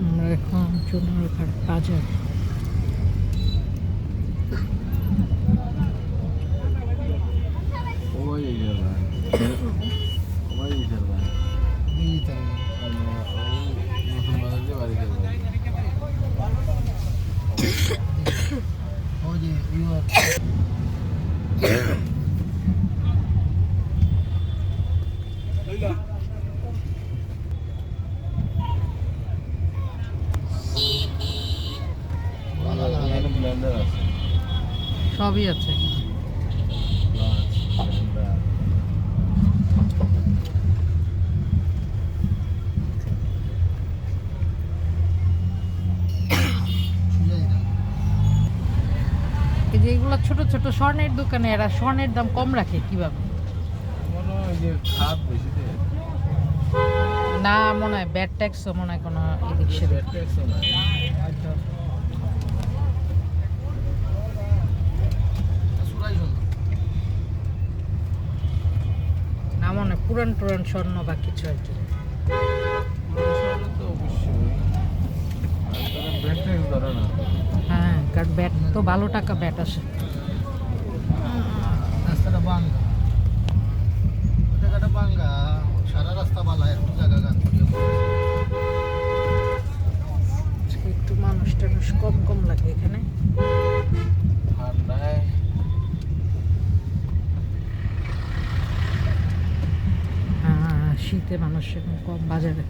আমরা এখন চুনারঘাট বাজার ওই ইটার সবই আছে। লাঞ্চ ব্লেন্ডার এই যে এগুলো ছোট ছোট স্বর্ণের দোকানে এরা স্বর্ণের দাম কম রাখে কীভাবে? না মনে হয় ব্যাড ট্যাক্সও মনে হয় কোনো এদিক সেদিক ব্যাট ট্যাক্সও নাই হয়তো না মনে হয় পুরান পুরান স্বর্ণ বা কিছু আর কি। হ্যাঁ কারণ ব্যাট তো ভালো টাকা ব্যাট আসে। রাস্তাটা জায়গাটা সারা রাস্তা বালা একটু জায়গা গান একটু মানুষ টানুষ কম কম লাগে এখানে ঠান্ডায় হ্যাঁ শীতে মানুষ এখন কম বাজারে।